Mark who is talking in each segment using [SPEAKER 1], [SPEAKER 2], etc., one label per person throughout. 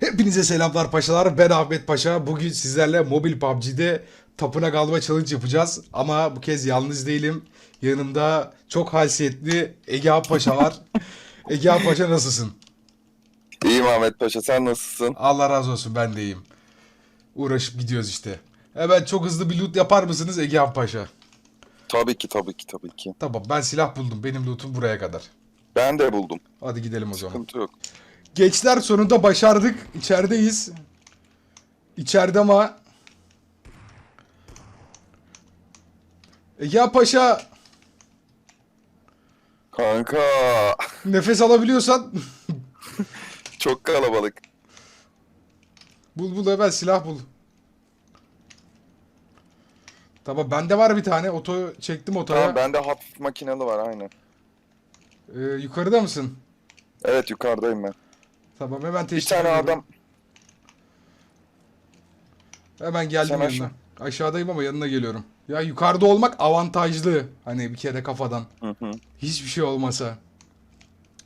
[SPEAKER 1] Hepinize selamlar paşalar. Ben Ahmet Paşa. Bugün sizlerle mobil PUBG'de tapınak alma challenge yapacağız. Ama bu kez yalnız değilim. Yanımda çok haysiyetli Ege Paşa var. Ege Paşa nasılsın?
[SPEAKER 2] İyiyim Ahmet Paşa sen nasılsın?
[SPEAKER 1] Allah razı olsun ben de iyiyim. Uğraşıp gidiyoruz işte. Hemen çok hızlı bir loot yapar mısınız Ege Paşa?
[SPEAKER 2] Tabii ki tabii ki tabii ki.
[SPEAKER 1] Tamam ben silah buldum. Benim lootum buraya kadar.
[SPEAKER 2] Ben de buldum.
[SPEAKER 1] Hadi gidelim o zaman.
[SPEAKER 2] Sıkıntı yok.
[SPEAKER 1] Gençler sonunda başardık. İçerideyiz. İçeride ama... Ege Paşa
[SPEAKER 2] Kanka
[SPEAKER 1] nefes alabiliyorsan
[SPEAKER 2] çok kalabalık.
[SPEAKER 1] bul bul hemen silah bul. Tamam bende var bir tane. Oto çektim otoya.
[SPEAKER 2] Tamam bende hafif makinalı var aynen.
[SPEAKER 1] Ee, yukarıda mısın?
[SPEAKER 2] Evet yukarıdayım ben.
[SPEAKER 1] Tamam hemen
[SPEAKER 2] Bir
[SPEAKER 1] teşvik
[SPEAKER 2] tane
[SPEAKER 1] ediyorum.
[SPEAKER 2] adam
[SPEAKER 1] Hemen geldim
[SPEAKER 2] Sen
[SPEAKER 1] yanına.
[SPEAKER 2] aşağı-
[SPEAKER 1] Aşağıdayım ama yanına geliyorum. Ya yukarıda olmak avantajlı. Hani bir kere kafadan.
[SPEAKER 2] Hı hı.
[SPEAKER 1] Hiçbir şey olmasa.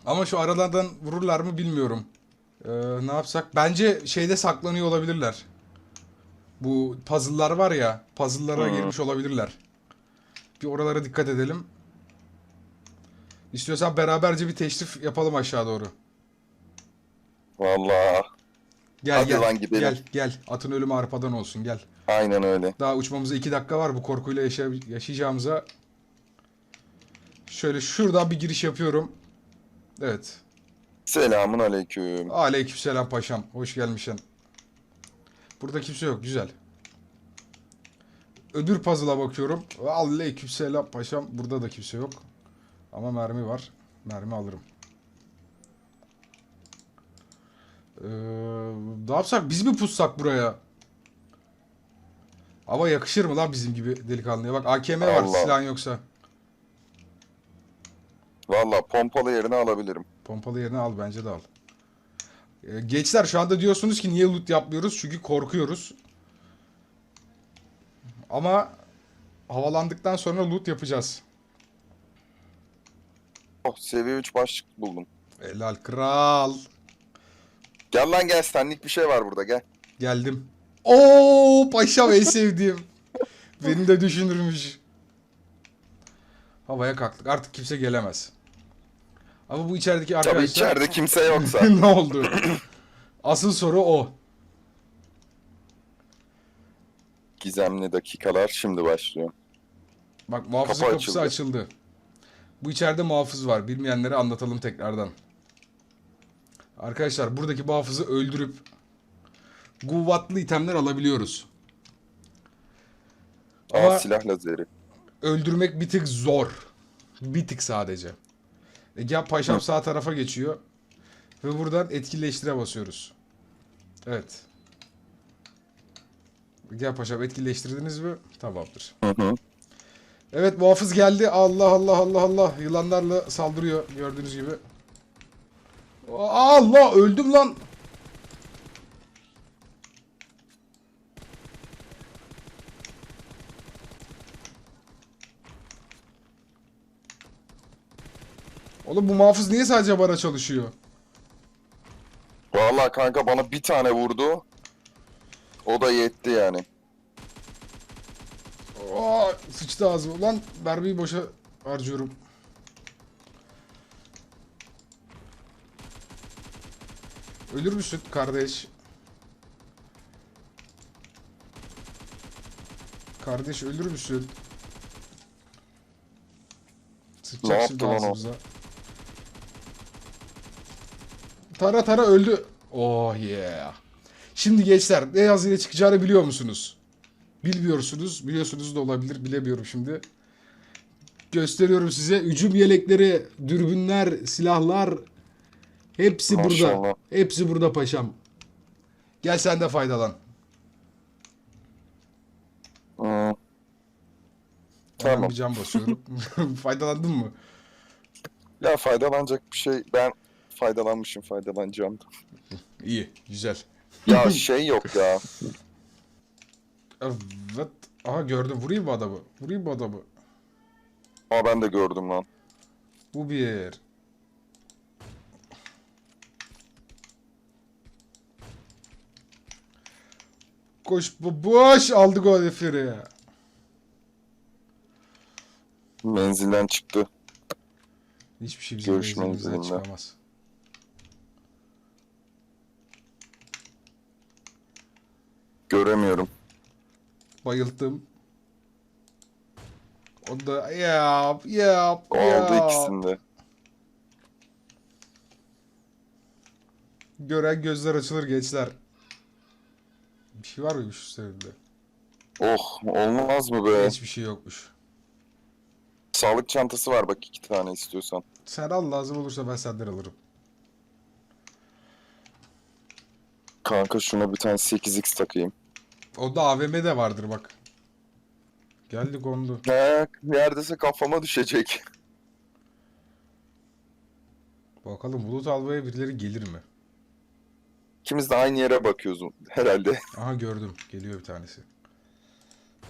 [SPEAKER 1] Ama şu aralardan vururlar mı bilmiyorum. Ee, ne yapsak? Bence şeyde saklanıyor olabilirler. Bu puzzle'lar var ya. Puzzle'lara
[SPEAKER 2] Hı.
[SPEAKER 1] girmiş olabilirler. Bir oralara dikkat edelim. İstiyorsan beraberce bir teşrif yapalım aşağı doğru.
[SPEAKER 2] Valla
[SPEAKER 1] Gel
[SPEAKER 2] Hadi
[SPEAKER 1] gel.
[SPEAKER 2] lan gidelim.
[SPEAKER 1] Gel gel. Atın ölümü arpadan olsun gel.
[SPEAKER 2] aynen öyle.
[SPEAKER 1] Daha uçmamıza 2 dakika var bu korkuyla yaşa- yaşayacağımıza. Şöyle şuradan bir giriş yapıyorum. Evet.
[SPEAKER 2] Selamun aleyküm.
[SPEAKER 1] Aleykümselam paşam. Hoş gelmişsin. Burada kimse yok. Güzel. Öbür puzzle'a bakıyorum. Aleykümselam paşam. Burada da kimse yok. Ama mermi var. Mermi alırım. Ee, ne yapsak? Biz mi pussak buraya? Ama yakışır mı lan bizim gibi delikanlıya? Bak AKM var
[SPEAKER 2] Allah.
[SPEAKER 1] silahın yoksa.
[SPEAKER 2] Valla pompalı yerine alabilirim.
[SPEAKER 1] Pompalı yerine al bence de al. Ee, gençler şu anda diyorsunuz ki niye loot yapmıyoruz? Çünkü korkuyoruz. Ama havalandıktan sonra loot yapacağız.
[SPEAKER 2] Oh seviye 3 başlık buldum.
[SPEAKER 1] Helal kral.
[SPEAKER 2] Gel lan gel senlik bir şey var burada gel.
[SPEAKER 1] Geldim. Oo paşam en sevdiğim. Beni de düşünürmüş. Havaya kalktık. Artık kimse gelemez. Ama bu içerideki
[SPEAKER 2] Tabii
[SPEAKER 1] arkadaşlar...
[SPEAKER 2] içeride kimse yoksa.
[SPEAKER 1] ne oldu? Asıl soru o.
[SPEAKER 2] Gizemli dakikalar şimdi başlıyor.
[SPEAKER 1] Bak muhafızın
[SPEAKER 2] Kapı
[SPEAKER 1] kapısı
[SPEAKER 2] açıldı.
[SPEAKER 1] açıldı. Bu içeride muhafız var. Bilmeyenlere anlatalım tekrardan. Arkadaşlar buradaki muhafızı öldürüp kuvvetli itemler alabiliyoruz.
[SPEAKER 2] Aa
[SPEAKER 1] Ama-
[SPEAKER 2] silah lazeri.
[SPEAKER 1] Öldürmek bir tık zor. Bir tık sadece. Ege Paşam sağ tarafa geçiyor. Ve buradan etkileştire basıyoruz. Evet. Ege Paşam etkileştirdiniz mi? Tamamdır.
[SPEAKER 2] Hı hı.
[SPEAKER 1] Evet muhafız geldi. Allah Allah Allah Allah. Yılanlarla saldırıyor gördüğünüz gibi. Allah öldüm lan. Oğlum bu muhafız niye sadece bana çalışıyor?
[SPEAKER 2] Valla kanka bana bir tane vurdu. O da yetti yani.
[SPEAKER 1] Aa, sıçtı ağzıma. Lan mermiyi boşa harcıyorum. Ölür müsün kardeş? Kardeş ölür müsün?
[SPEAKER 2] Yaptı
[SPEAKER 1] şimdi ağzımıza. Tara tara öldü. Oh yeah. Şimdi gençler ne yazıyla çıkacağını biliyor musunuz? Bilmiyorsunuz. Biliyorsunuz da olabilir. Bilemiyorum şimdi. Gösteriyorum size. Hücum yelekleri, dürbünler, silahlar hepsi burada.
[SPEAKER 2] Maşallah.
[SPEAKER 1] Hepsi burada paşam. Gel sen de faydalan. Hemen
[SPEAKER 2] Tamam.
[SPEAKER 1] bir cam basıyorum. Faydalandın mı?
[SPEAKER 2] Ya faydalanacak bir şey ben faydalanmışım faydalanacağım. da.
[SPEAKER 1] İyi, güzel.
[SPEAKER 2] Ya şey yok ya.
[SPEAKER 1] Evet. Aha gördüm. Vurayım mı adamı? Vurayım mı adamı?
[SPEAKER 2] Ama ben de gördüm lan.
[SPEAKER 1] Bu bir. Koş boş aldık o herifleri.
[SPEAKER 2] Menzilden çıktı.
[SPEAKER 1] Hiçbir şey bizim
[SPEAKER 2] Görüşme
[SPEAKER 1] menzilimizden
[SPEAKER 2] üzerinde.
[SPEAKER 1] çıkamaz.
[SPEAKER 2] Göremiyorum.
[SPEAKER 1] Bayılttım. O da yap yap
[SPEAKER 2] Aldı
[SPEAKER 1] yap.
[SPEAKER 2] ikisini de.
[SPEAKER 1] Gören gözler açılır gençler. Bir şey var mıymış üstlerinde?
[SPEAKER 2] Oh olmaz mı be?
[SPEAKER 1] Hiçbir şey yokmuş.
[SPEAKER 2] Sağlık çantası var bak iki tane istiyorsan.
[SPEAKER 1] Sen al lazım olursa ben senden alırım.
[SPEAKER 2] Kanka şuna bir tane 8x takayım.
[SPEAKER 1] O da AVM'de vardır bak. Geldi kondu.
[SPEAKER 2] He, neredeyse kafama düşecek.
[SPEAKER 1] Bakalım bulut almaya birileri gelir mi?
[SPEAKER 2] İkimiz de aynı yere bakıyoruz herhalde.
[SPEAKER 1] Aha gördüm. Geliyor bir tanesi.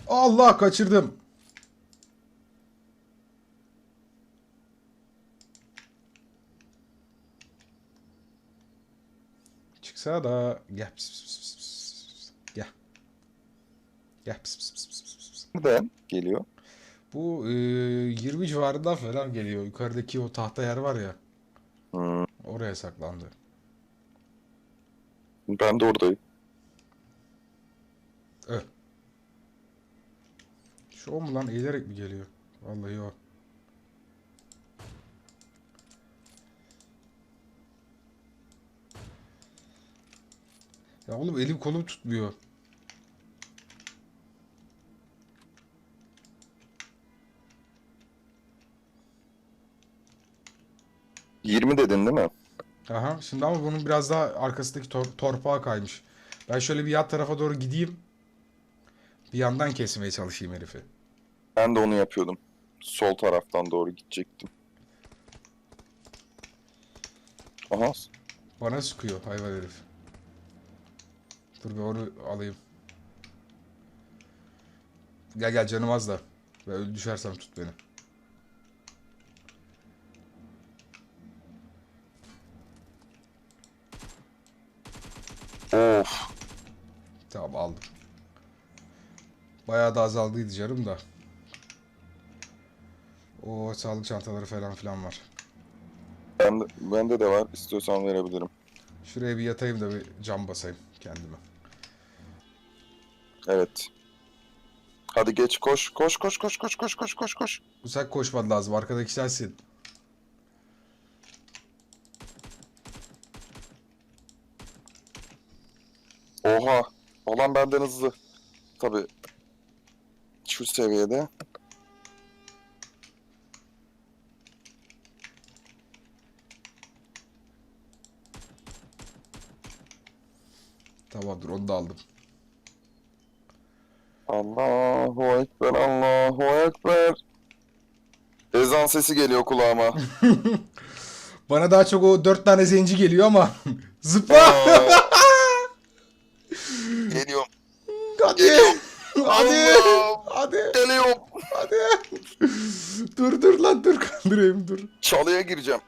[SPEAKER 1] Allah kaçırdım. Çıksa da gel. Pis, pis, pis, pis. Gel. Gel. Pis, pis, pis, pis.
[SPEAKER 2] Nereden geliyor?
[SPEAKER 1] Bu e, 20 civarından falan geliyor. Yukarıdaki o tahta yer var ya.
[SPEAKER 2] Hmm,
[SPEAKER 1] Oraya saklandı.
[SPEAKER 2] Ben de oradayım.
[SPEAKER 1] Ö. Şu o mu lan? Eğilerek mi geliyor? Vallahi o. Ya oğlum elim kolum tutmuyor.
[SPEAKER 2] 20 dedin değil mi?
[SPEAKER 1] Aha şimdi ama bunun biraz daha arkasındaki tor- torpağa kaymış. Ben şöyle bir yat tarafa doğru gideyim. Bir yandan kesmeye çalışayım herifi.
[SPEAKER 2] Ben de onu yapıyordum. Sol taraftan doğru gidecektim. Aha.
[SPEAKER 1] Bana sıkıyor hayvan herif. Dur bir onu alayım. Gel gel canım az da. Öl düşersem tut beni.
[SPEAKER 2] Of.
[SPEAKER 1] Tamam aldım. Bayağı da azaldıydı canım da. O sağlık çantaları falan filan var.
[SPEAKER 2] Bende, bende de var. İstiyorsan verebilirim.
[SPEAKER 1] Şuraya bir yatayım da bir cam basayım kendime.
[SPEAKER 2] Evet. Hadi geç koş. Koş koş koş koş koş koş koş koş.
[SPEAKER 1] Bu sen koşman lazım. Arkadaki sensin.
[SPEAKER 2] Oha. Olan benden hızlı. Tabi. Şu seviyede.
[SPEAKER 1] Tamamdır onu da aldım.
[SPEAKER 2] Allahu Ekber, Allahu Ekber. Ezan sesi geliyor kulağıma.
[SPEAKER 1] Bana daha çok o dört tane zenci geliyor ama zıpla.
[SPEAKER 2] Geliyorum.
[SPEAKER 1] hadi.
[SPEAKER 2] Geliyorum.
[SPEAKER 1] hadi.
[SPEAKER 2] Allah'ım.
[SPEAKER 1] Hadi.
[SPEAKER 2] Geliyorum.
[SPEAKER 1] Hadi. dur dur lan dur kandırayım dur.
[SPEAKER 2] Çalıya gireceğim.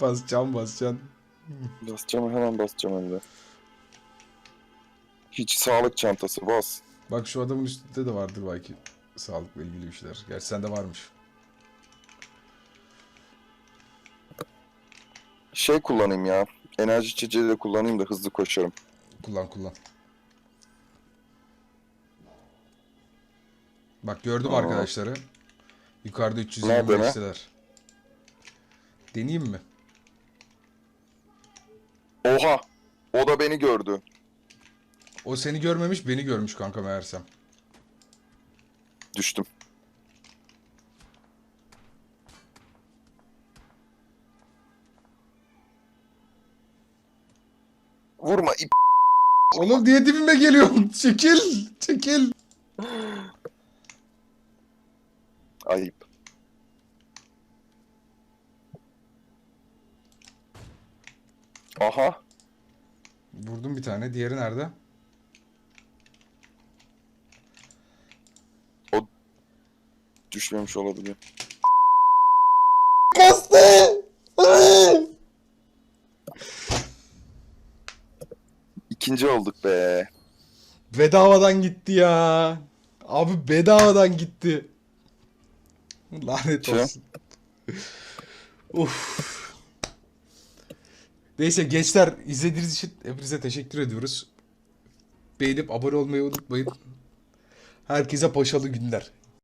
[SPEAKER 1] Basacağım basacağım.
[SPEAKER 2] Basacağım hemen basacağım hem de. Hiç sağlık çantası bas.
[SPEAKER 1] Bak şu adamın üstünde de vardır belki sağlıkla ilgili bir şeyler. Gerçi sende varmış.
[SPEAKER 2] Şey kullanayım ya. Enerji içeceği de kullanayım da hızlı koşarım.
[SPEAKER 1] Kullan kullan. Bak gördüm
[SPEAKER 2] Aa.
[SPEAKER 1] arkadaşları. Yukarıda
[SPEAKER 2] Nerede
[SPEAKER 1] 325'teler. Deneyeyim mi?
[SPEAKER 2] Oha! O da beni gördü.
[SPEAKER 1] O seni görmemiş, beni görmüş kanka meğersem.
[SPEAKER 2] Düştüm. Vurma ip.
[SPEAKER 1] Oğlum diye dibime geliyor. Çekil, çekil.
[SPEAKER 2] Ayıp. Aha.
[SPEAKER 1] Vurdum bir tane. Diğeri nerede?
[SPEAKER 2] Düşmemiş olabilir. İkinci olduk be.
[SPEAKER 1] Bedavadan gitti ya. Abi bedavadan gitti. Lanet olsun. Uf. Neyse gençler izlediğiniz için hepinize teşekkür ediyoruz. Beğenip abone olmayı unutmayın. Herkese paşalı günler.